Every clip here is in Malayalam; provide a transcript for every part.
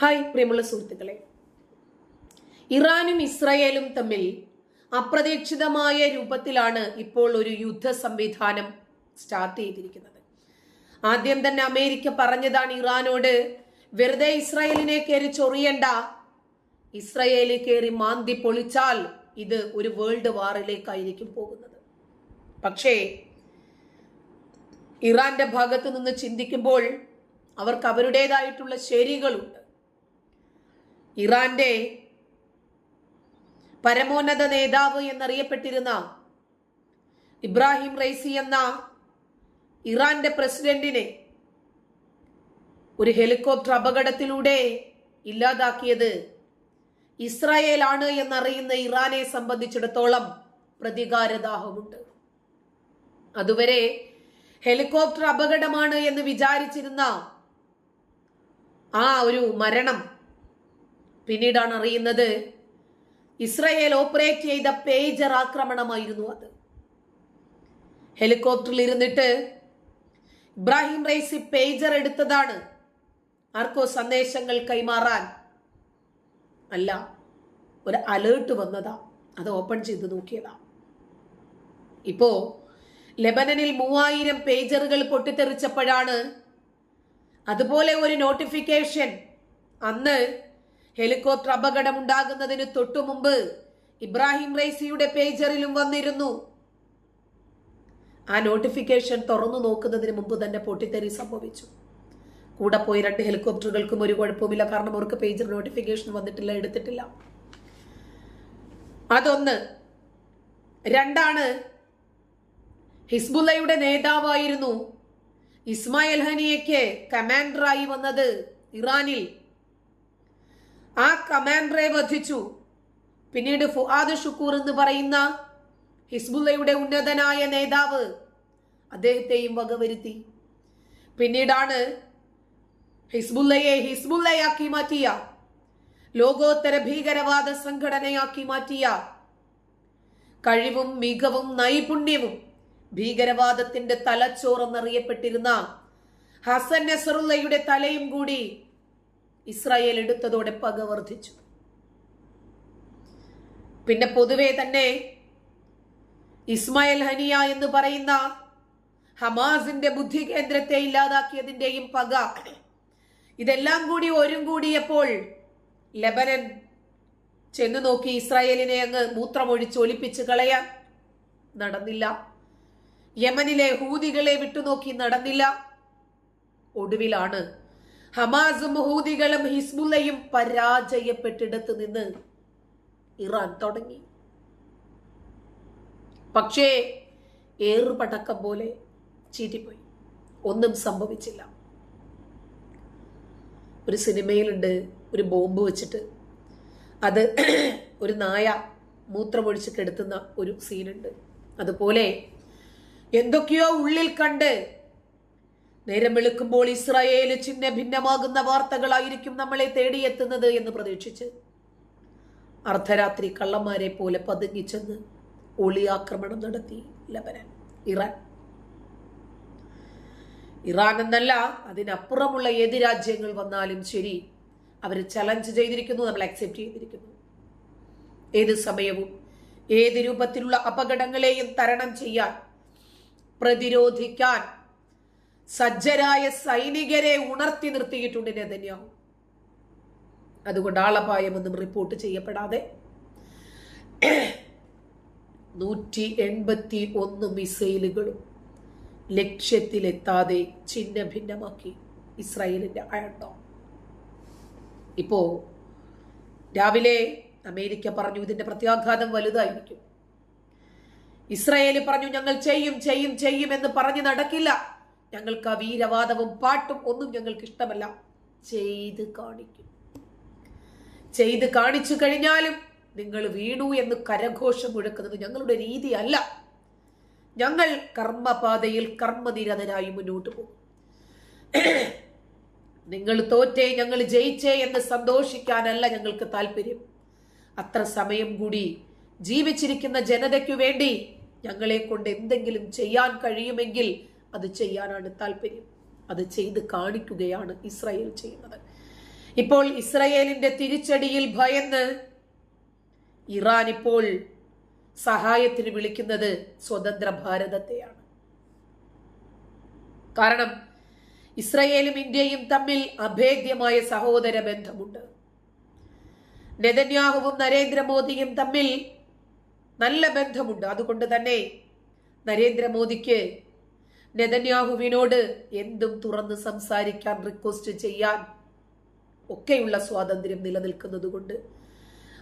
ഹായ് പ്രിയമുള്ള സുഹൃത്തുക്കളെ. ഇറാനും ഇസ്രായേലും തമ്മിൽ അപ്രതീക്ഷിതമായ രൂപത്തിലാണ് ഇപ്പോൾ ഒരു യുദ്ധ സംവിധാനം സ്റ്റാർട്ട് ചെയ്തിരിക്കുന്നത്. ആദ്യം തന്നെ അമേരിക്ക പറഞ്ഞതാണ് ഇറാനോട് വെറുതെ ഇസ്രായേലിനെ കയറി ചൊറിയണ്ട. ഇസ്രായേലിൽ കയറി മാന്തി പൊളിച്ചാൽ ഇത് ഒരു വേൾഡ് വാറിലേക്കായിരിക്കും പോകുന്നത്. പക്ഷേ ഇറാന്റെ ഭാഗത്ത് നിന്ന് ചിന്തിക്കുമ്പോൾ അവർക്ക് അവരുടേതായിട്ടുള്ള ശരികളുണ്ട്. ഇറാന്റെ പരമോന്നത നേതാവ് എന്നറിയപ്പെട്ടിരുന്ന ഇബ്രാഹിം റൈസി എന്ന ഇറാന്റെ പ്രസിഡന്റിനെ ഒരു ഹെലികോപ്റ്റർ അപകടത്തിലൂടെ ഇല്ലാതാക്കിയത് ഇസ്രായേലാണ് എന്നറിയുന്ന ഇറാനെ സംബന്ധിച്ചിടത്തോളം പ്രതികാരദാഹമുണ്ട്. അതുവരെ ഹെലികോപ്റ്റർ അപകടമാണ് എന്ന് വിചാരിച്ചിരുന്ന ആ ഒരു മരണം പിന്നീടാണ് അറിയുന്നത് ഇസ്രയേൽ ഓപ്പറേറ്റ് ചെയ്ത പേജർ ആക്രമണമായിരുന്നു അത്. ഹെലികോപ്റ്ററിൽ ഇരുന്നിട്ട് ഇബ്രാഹിം റൈസി പേജർ എടുത്തതാണ്. ആർക്കോ സന്ദേശങ്ങൾ കൈമാറാൻ. അല്ല ഒരു അലേർട്ട് വന്നതാ. അത് ഓപ്പൺ ചെയ്ത് നോക്കിയതാ. ഇപ്പോ ലെബനനിൽ മൂവായിരം പേജറുകൾ പൊട്ടിത്തെറിച്ചപ്പോഴാണ് അതുപോലെ ഒരു നോട്ടിഫിക്കേഷൻ അന്ന് ഹെലികോപ്റ്റർ അപകടം ഉണ്ടാകുന്നതിന് തൊട്ടു മുമ്പ് ഇബ്രാഹിം റൈസിയുടെ പേജറിലും വന്നിരുന്നു. ആ നോട്ടിഫിക്കേഷൻ തുറന്നു നോക്കുന്നതിന് മുമ്പ് തന്നെ പൊട്ടിത്തെറി സംഭവിച്ചു. കൂടെ പോയി രണ്ട് ഹെലികോപ്റ്ററുകൾക്കും ഒരു കുഴപ്പമില്ല കാരണം അവർക്ക് പേജർ നോട്ടിഫിക്കേഷൻ വന്നിട്ടില്ല എടുത്തിട്ടില്ല. അതൊന്ന്. രണ്ടാണ് ഹിസ്ബുല്ലയുടെ നേതാവായിരുന്നു ഇസ്മായിൽ ഹനിയയ്ക്ക് കമാൻഡറായി വന്നത് ഇറാനിൽ. ആ കമാൻഡറെ വധിച്ചു. പിന്നീട് ഫുആദ് ഷുക്കൂർ എന്ന് പറയുന്ന ഹിസ്ബുല്ലയുടെ ഉന്നതനായ നേതാവ് അദ്ദേഹത്തെയും വകവരുത്തി. പിന്നീടാണ് ഹിസ്ബുല്ലയെ ഹിസ്ബുല്ലയാക്കി മാറ്റിയ ലോകോത്തര ഭീകരവാദ സംഘടനയാക്കി മാറ്റിയ. കഴിവും മികവും നൈപുണ്യവും ഭീകരവാദത്തിന്റെ തലച്ചോറെന്നറിയപ്പെട്ടിരുന്ന ഹസൻ നസറുല്ലയുടെ തലയും കൂടി ഇസ്രായേൽ എടുത്തതോടെ പക വർദ്ധിച്ചു. പിന്നെ പൊതുവെ തന്നെ ഇസ്മായിൽ ഹനിയ എന്ന് പറയുന്ന ഹമാസിന്റെ ബുദ്ധി കേന്ദ്രത്തെ ഇല്ലാതാക്കിയതിന്റെയും പക. ഇതെല്ലാം കൂടി ഒരും കൂടിയപ്പോൾ ലബനൻ ചെന്നു നോക്കി ഇസ്രായേലിനെ അങ്ങ് മൂത്രമൊഴിച്ച് ഒലിപ്പിച്ച് കളയാൻ നടന്നില്ല. യമനിലെ ഹൂതികളെ വിട്ടുനോക്കി നടന്നില്ല. ഒടുവിലാണ് ഹമാസും ഹൂദികളും ഹിസ്ബുല്ലയും പരാജയപ്പെട്ടിടത്ത് നിന്ന് ഇറാൻ തുടങ്ങി. പക്ഷേ ഏറുപടക്കം പോലെ ചീറ്റിപ്പോയി. ഒന്നും സംഭവിച്ചില്ല. ഒരു സിനിമയിലുണ്ട് ഒരു ബോംബ് വെച്ചിട്ട്. അത് ഒരു നായ മൂത്രമൊഴിച്ച് കെടുത്തുന്ന ഒരു സീനുണ്ട്. അതുപോലെ എന്തൊക്കെയോ ഉള്ളിൽ കണ്ട് നേരം വെളുക്കുമ്പോൾ ഇസ്രായേൽ ചിഹ്ന ഭിന്നമാകുന്ന വാർത്തകളായിരിക്കും നമ്മളെ തേടിയെത്തുന്നത് എന്ന് പ്രതീക്ഷിച്ച് അർദ്ധരാത്രി കള്ളന്മാരെ പോലെ പതുങ്ങിച്ചെന്ന് ഒളിയാക്രമണം നടത്തി ലബനൻ ഇറാൻ. ഇറാൻ എന്നല്ല അതിനപ്പുറമുള്ള ഏത് രാജ്യങ്ങൾ വന്നാലും ശരി അവർ ചലഞ്ച് ചെയ്തിരിക്കുന്നു നമ്മൾ അക്സെപ്റ്റ് ചെയ്തിരിക്കുന്നു. ഏത് സമയവും ഏത് രൂപത്തിലുള്ള അപകടങ്ങളെയും തരണം ചെയ്യാൻ പ്രതിരോധിക്കാൻ സജ്ജരായ സൈനികരെ ഉണർത്തി നിർത്തിയിട്ടുണ്ട് നെതന്യാഹു. അതുകൊണ്ട് ആളപായമൊന്നും റിപ്പോർട്ട് ചെയ്യപ്പെടാതെ നൂറ്റി എൺപത്തി ഒന്ന് മിസൈലുകളും ലക്ഷ്യത്തിലെത്താതെ ചിഹ്ന ഭിന്നമാക്കി ഇസ്രായേലിന്റെ അയണ്ടോ ഇപ്പോ രാവിലെ അമേരിക്ക പറഞ്ഞു ഇതിന്റെ പ്രത്യാഘാതം വലുതായിരിക്കും. ഇസ്രായേൽ പറഞ്ഞു ഞങ്ങൾ ചെയ്യും ചെയ്യും ചെയ്യും എന്ന് പറഞ്ഞു നടക്കില്ല. ഞങ്ങൾക്ക് ആ വീരവാദവും പാട്ടും ഒന്നും ഞങ്ങൾക്ക് ഇഷ്ടമല്ല. ചെയ്ത് കാണിക്കും. ചെയ്ത് കാണിച്ചു കഴിഞ്ഞാലും നിങ്ങൾ വീണു എന്ന് കരഘോഷം മുഴക്കുന്നത് ഞങ്ങളുടെ രീതിയല്ല. ഞങ്ങൾ കർമ്മപാതയിൽ കർമ്മനിരതരായി മുന്നോട്ട് പോകും. നിങ്ങൾ തോറ്റേ ഞങ്ങൾ ജയിച്ചേ എന്ന് സന്തോഷിക്കാനല്ല ഞങ്ങൾക്ക് താല്പര്യം. അത്ര സമയം കൂടി ജീവിച്ചിരിക്കുന്ന ജനതയ്ക്കു വേണ്ടി ഞങ്ങളെ കൊണ്ട് എന്തെങ്കിലും ചെയ്യാൻ കഴിയുമെങ്കിൽ അത് ചെയ്യാനാണ് താല്പര്യം. അത് ചെയ്ത് കാണിക്കുകയാണ് ഇസ്രായേൽ ചെയ്യുന്നത്. ഇപ്പോൾ ഇസ്രായേലിന്റെ തിരിച്ചടിയിൽ ഭയന്ന് ഇറാൻ ഇപ്പോൾ സഹായത്തിന് വിളിക്കുന്നത് സ്വതന്ത്ര ഭാരതത്തെയാണ്. കാരണം ഇസ്രയേലും ഇന്ത്യയും തമ്മിൽ അഭേദ്യമായ സഹോദര ബന്ധമുണ്ട്. നെതന്യാഹുവും നരേന്ദ്രമോദിയും തമ്മിൽ നല്ല ബന്ധമുണ്ട്. അതുകൊണ്ട് തന്നെ നരേന്ദ്രമോദിക്ക് നെതന്യാഹുവിനോട് എന്തും തുറന്ന് സംസാരിക്കാൻ റിക്വസ്റ്റ് ചെയ്യാൻ ഒക്കെയുള്ള സ്വാതന്ത്ര്യം നിലനിൽക്കുന്നത് കൊണ്ട്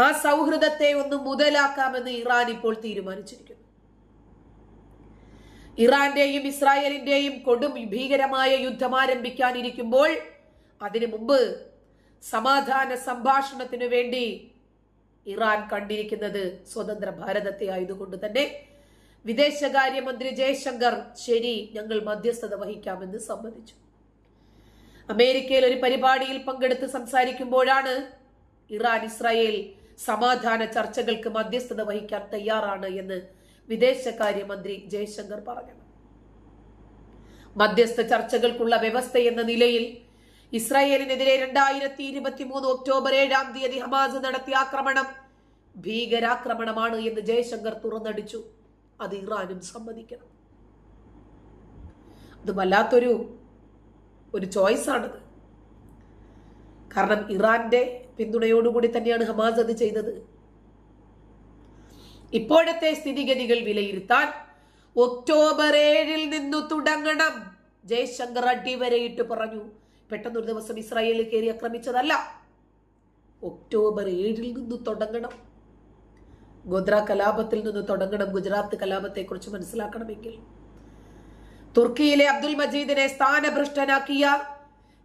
ആ സൗഹൃദത്തെ ഒന്ന് മുതലാക്കാമെന്ന് ഇറാൻ ഇപ്പോൾ തീരുമാനിച്ചിരിക്കുന്നു. ഇറാന്റെയും ഇസ്രായേലിന്റെയും കൊടും ഭീകരമായ യുദ്ധം ആരംഭിക്കാനിരിക്കുമ്പോൾ അതിനു മുമ്പ് സമാധാന സംഭാഷണത്തിനു വേണ്ടി ഇറാൻ കണ്ടിരിക്കുന്നത് സ്വതന്ത്ര ഭാരതത്തെ ആയതുകൊണ്ട് തന്നെ വിദേശകാര്യമന്ത്രി ജയശങ്കർ ശരി ഞങ്ങൾ മധ്യസ്ഥത വഹിക്കാമെന്ന് സമ്മതിച്ചു. അമേരിക്കയിൽ ഒരു പരിപാടിയിൽ പങ്കെടുത്ത് സംസാരിക്കുമ്പോഴാണ് ഇറാൻ ഇസ്രായേൽ സമാധാന ചർച്ചകൾക്ക് മധ്യസ്ഥത വഹിക്കാൻ തയ്യാറാണ് എന്ന് വിദേശകാര്യമന്ത്രി ജയശങ്കർ പറഞ്ഞു. മധ്യസ്ഥ ചർച്ചകൾക്കുള്ള വ്യവസ്ഥ എന്ന നിലയിൽ ഇസ്രായേലിനെതിരെ രണ്ടായിരത്തി ഇരുപത്തി മൂന്ന് ഒക്ടോബർ ഏഴാം തീയതി ഹമാസ് നടത്തിയ ആക്രമണം ഭീകരാക്രമണമാണ് എന്ന് ജയശങ്കർ തുറന്നടിച്ചു. അത് ഇറാനും സമ്മതിക്കണം. അത് വല്ലാത്തൊരു ഒരു ചോയ്സാണത് കാരണം ഇറാന്റെ പിന്തുണയോടുകൂടി തന്നെയാണ് ഹമാസ് അത് ചെയ്തത്. ഇപ്പോഴത്തെ സ്ഥിതിഗതികൾ വിലയിരുത്താൻ ഒക്ടോബർ ഏഴിൽ നിന്നു തുടങ്ങണം. ജയശങ്കർ അടിവരയിട്ട് പറഞ്ഞു. പെട്ടെന്നൊരു ദിവസം ഇസ്രായേലിൽ കയറി ആക്രമിച്ചതല്ല. ഒക്ടോബർ ഏഴിൽ നിന്നു തുടങ്ങണം. ഗോദ്ര കലാപത്തിൽ നിന്ന് തുടങ്ങണം ഗുജറാത്ത് കലാപത്തെക്കുറിച്ച് മനസ്സിലാക്കണമെങ്കിൽ. തുർക്കിയിലെ അബ്ദുൽ മജീദിനെ സ്ഥാനഭ്രഷ്ടനാക്കിയ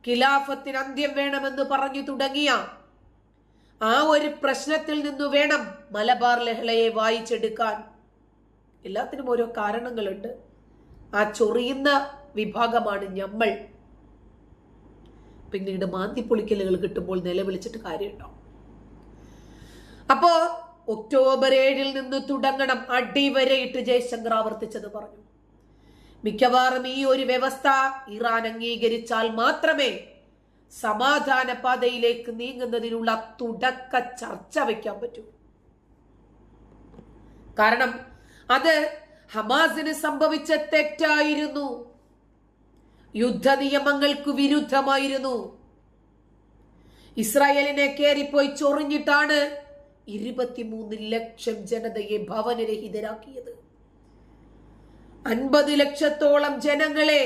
ഖിലാഫത്തിന് അന്ത്യം വേണമെന്ന് പറഞ്ഞു തുടങ്ങിയ ആ ഒരു പ്രശ്നത്തിൽ നിന്നു വേണം മലബാർ ലഹളയെ വായിച്ചെടുക്കാൻ. എല്ലാത്തിനും ഓരോ കാരണങ്ങളുണ്ട്. ആ ചൊറിയുന്ന വിഭാഗമാണ് ഞമ്മൾ. പിന്നീട് മാന്തിപ്പൊളിക്കലുകൾ കിട്ടുമ്പോൾ നിലവിളിച്ചിട്ട് കാര്യമുണ്ടോ? അപ്പോ ഒക്ടോബർ ഏഴിൽ നിന്ന് തുടങ്ങണം അടിവരയിട്ട് ജയശങ്കർ ആവർത്തിച്ചത് പറഞ്ഞു. മിക്കവാറും ഈ ഒരു വ്യവസ്ഥ ഇറാൻ അംഗീകരിച്ചാൽ മാത്രമേ സമാധാന പാതയിലേക്ക് നീങ്ങുന്നതിനുള്ള തുടക്ക ചർച്ച വയ്ക്കാൻ പറ്റൂ. കാരണം അത് ഹമാസിന് സംഭവിച്ച തെറ്റായിരുന്നു. യുദ്ധ നിയമങ്ങൾക്ക് വിരുദ്ധമായിരുന്നു. ഇസ്രായേലിനെ കയറിപ്പോയി ചൊറിഞ്ഞിട്ടാണ് ഇരുപത്തിമൂന്ന് ലക്ഷം ജനതയെ ഭവനരഹിതരാക്കിയത്. അൻപത് ലക്ഷത്തോളം ജനങ്ങളെ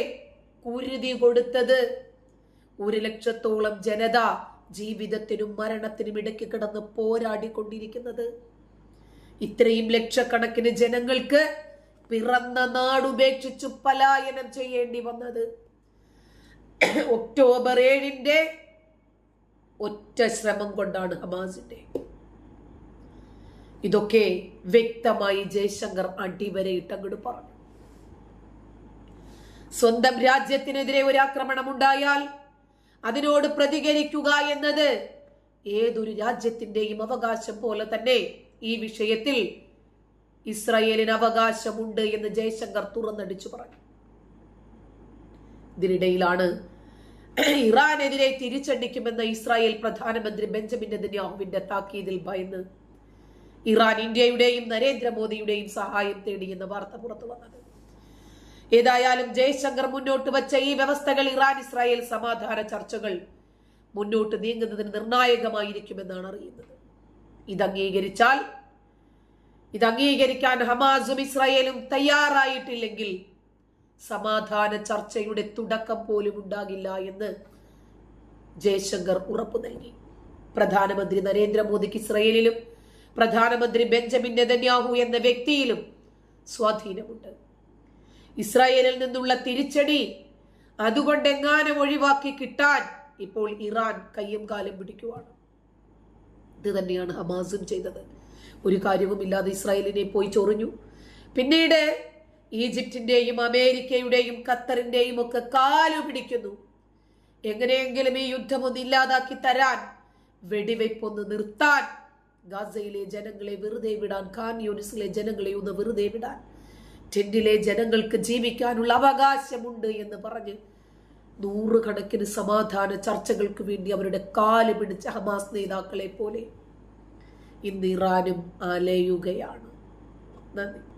കുരുതി കൊടുത്തത്. ഒരു ലക്ഷത്തോളം ജനത ജീവിതത്തിനും മരണത്തിനും ഇടയ്ക്ക് കിടന്ന് പോരാടിക്കൊണ്ടിരിക്കുന്നത്. ഇത്രയും ലക്ഷക്കണക്കിന് ജനങ്ങൾക്ക് പിറന്ന നാടുപേക്ഷിച്ചു പലായനം ചെയ്യേണ്ടി വന്നത്. ഒക്ടോബർ ഏഴിന്റെ ഒറ്റ ശ്രമം കൊണ്ടാണ് ഹമാസിന്റെ ഇതൊക്കെ വ്യക്തമായി ജയശങ്കർ അടിവരയിട്ടങ്ങോട്ട് പറഞ്ഞു. സ്വന്തം രാജ്യത്തിനെതിരെ ഒരു ആക്രമണം ഉണ്ടായാൽ അതിനോട് പ്രതികരിക്കുക എന്നത് ഏതൊരു രാജ്യത്തിന്റെയും അവകാശം പോലെ തന്നെ ഈ വിഷയത്തിൽ ഇസ്രായേലിന് അവകാശമുണ്ട് എന്ന് ജയശങ്കർ തുറന്നടിച്ചു പറഞ്ഞു. ഇതിനിടയിലാണ് ഇറാനെതിരെ തിരിച്ചടിക്കുമെന്ന ഇസ്രായേൽ പ്രധാനമന്ത്രി ബെഞ്ചമിൻ നെതന്യാഹുവിന്റെ താക്കീതിൽ ഭയന്ന് ഇറാൻ ഇന്ത്യയുടെയും നരേന്ദ്രമോദിയുടെയും സഹായം തേടിയെന്ന വാർത്ത പുറത്തു വന്നത്. ഏതായാലും ജയശങ്കർ മുന്നോട്ട് വച്ച ഈ വ്യവസ്ഥകൾ ഇറാൻ ഇസ്രായേൽ സമാധാന ചർച്ചകൾ മുന്നോട്ട് നീങ്ങുന്നതിന് നിർണായകമായിരിക്കുമെന്നാണ് അറിയുന്നത്. ഇത് അംഗീകരിച്ചാൽ ഇത് അംഗീകരിക്കാൻ ഹമാസും ഇസ്രായേലും തയ്യാറായിട്ടില്ലെങ്കിൽ സമാധാന ചർച്ചയുടെ തുടക്കം പോലും ഉണ്ടാകില്ല എന്ന് ജയശങ്കർ ഉറപ്പു നൽകി. പ്രധാനമന്ത്രി നരേന്ദ്രമോദിക്ക് ഇസ്രയേലിലും പ്രധാനമന്ത്രി ബെഞ്ചമിൻ നെതന്യാഹു എന്ന വ്യക്തിയിലും സ്വാധീനമുണ്ട്. ഇസ്രായേലിൽ നിന്നുള്ള തിരിച്ചടി അതുകൊണ്ട് എങ്ങാനും ഒഴിവാക്കി കിട്ടാൻ ഇപ്പോൾ ഇറാൻ കയ്യും കാലം പിടിക്കുവാണ്. ഇത് തന്നെയാണ് ഹമാസും ചെയ്തത്. ഒരു കാര്യവുമില്ലാതെ ഇസ്രായേലിനെ പോയി ചൊറിഞ്ഞു. പിന്നീട് ഈജിപ്റ്റിന്റെയും അമേരിക്കയുടെയും ഖത്തറിന്റെയും ഒക്കെ കാലു പിടിക്കുന്നു. എങ്ങനെയെങ്കിലും ഈ യുദ്ധം ഒന്ന് ഇല്ലാതാക്കി തരാൻ വെടിവെപ്പൊന്ന് നിർത്താൻ ഗാസയിലെ ജനങ്ങളെ വെറുതെ വിടാൻ ഖാൻ ജനങ്ങളെ ഒന്ന് വെറുതെ വിടാൻ. ടെന്റിലെ ജനങ്ങൾക്ക് ജീവിക്കാനുള്ള അവകാശമുണ്ട് എന്ന് പറഞ്ഞ് നൂറുകണക്കിന് സമാധാന ചർച്ചകൾക്ക് വേണ്ടി അവരുടെ കാൽ പിടിച്ച ഹമാസ് നേതാക്കളെ പോലെ ഇന്ന് ഇറാനും അലയുകയാണ്. നന്ദി.